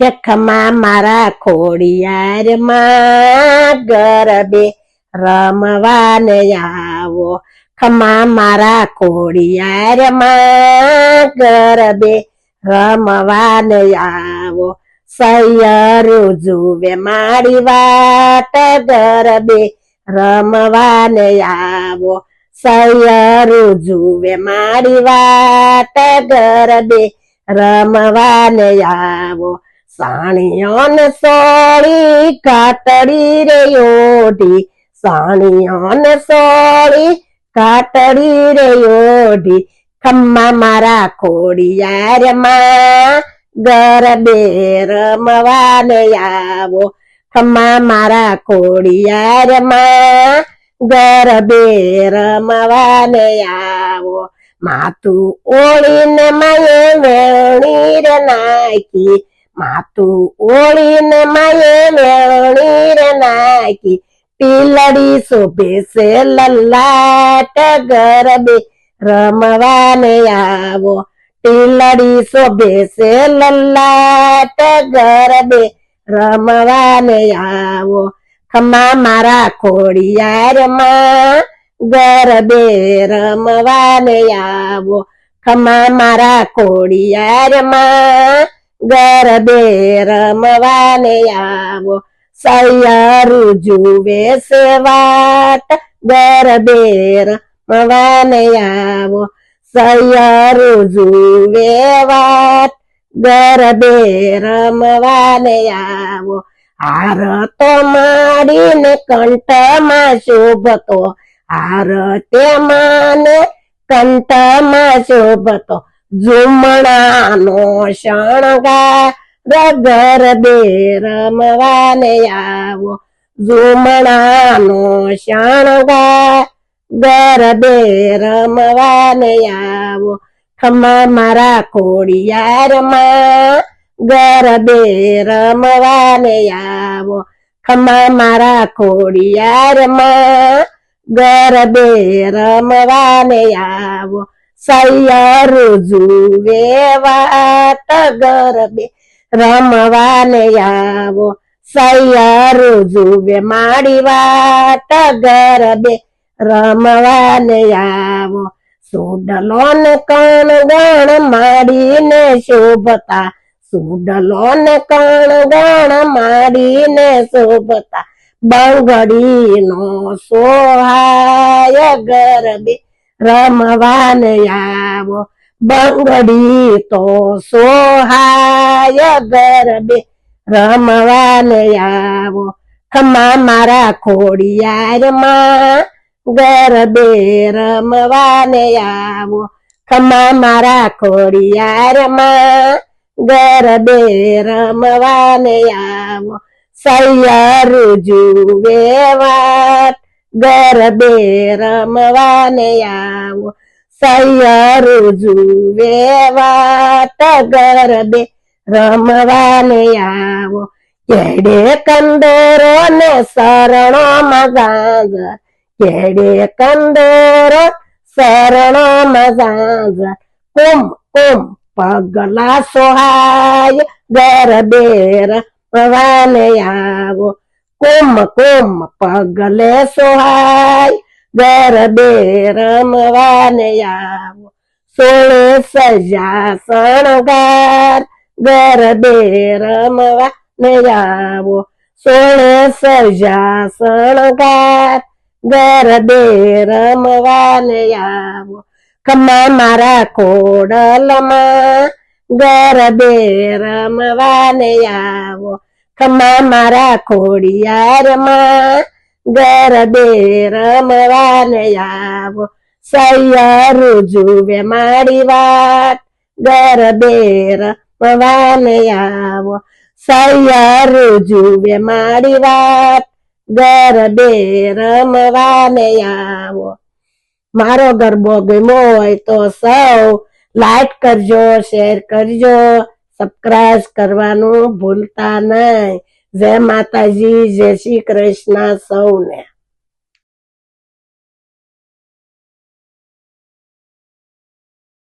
કે મારા ખોડિયાર માં ગરબે રમવાને આવો. ખમા મારા ખોડિયાર માં ગરબે રમવાને આવો. સૈયરું જુવે મારી વાટ ગરબે રમવાને આવો. સૈયરું જુવે મારી વાટ ગરબે રમવાને આવો. સાણિયોન સોળી કાતડી રે ઓઢી. સાણિયાને સોળી કાતડી રે ઓઢી. ખમ્મા મારા ખોડિયાર માં ગરબે રમવાને આવો. ખમ્મા મારા ખોડિયાર માં ગરબે રમવાને આવો. માતું ઓળીને માયે વેણી રે નાખી. માતું ઓળીને માયે મેળણી રે નાખી પીલડી શોભે છે લલ્લાટ ગરબે, રમવાને આવો. ટીલડી શોભે છે લલ્લાટ ગરબે, રમવાને આવો. ખમા મારા ખોડિયારમાં ગરબે, રમવાને આવો. ખમા મારા ખોડિયાર માં ગરબે રમવાને આવો સૈયારું જુવે છે વાટ ગરબે રમવાને આવો સૈયારું જુવે વાત ગરબે રમવાને આવો હાર તો માડીને કંઠમાં શોભતો હાર તે માને કંઠમાં શોભતો ઝુમણાનો શણગાર બે રમવાને આવો. ઝુમણાનો શણગાર ગરબે રમવાને આવો. ખમા મારા ખોડિયારમાં ગરબે રમવાને આવો. ખમા મારા ખોડિયારમાં ગરબે રમવાને આવો. સૈયરું જુવે વાટ ગરબે રમવાને આવો સૈયર જુવે માડી વાટ ગરબે રમવાને આવો સુડલો ને કણ ગણ માડીને શોભતા. સુડલો ને કણ ગણ માડીને શોભતા. બંગડીનો સોહાય ગરબે. રમવાને આવો બંગડી તો સોહાય ગરબે રમવાને આવો ખમા મારા ખોડિયાર માં ગરબે રમવાને આવો ખમા મારા ખોડિયાર માં ગરબે રમવાને આવો સૈયાર જુવે વાત ગરબે રમવાને આવો સૈયારું જુવે વાત ગરબે રમવાને આવો કેડે કંદોરો ને શરણો મગાંજર કેડે કંદોરો શરણો મગાંજર કુમ કુમ પગલા સોહાય ગરબે રમવાને આવો કુમ કુમ, પગલે સોહાય ગરબે રમવાને આવો. સોળે સજા શણગાર ગરબે રમવાને આવો. સોળે સજા શણગાર ગરબે રમવાને આવો. ખમા મારા કોડલમાં ગરબે રમવાને આવો. ખમા મારા ખોડિયારમાં ગરબે રમવાને આવો. સૈયરું જુવે મારી વાત ગરબે રમવાને આવો. સૈયરું જુવે મારી વાત ગરબે રમવાને આવો. મારો ગરબો ગમ્યો હોય તો સૌ લાઈક કરજો, શેર કરજો. સબસ્ક્રાઇબ કરવાનું ભૂલતા નહીં. જય માતાજી જય શ્રી કૃષ્ણ સૌને.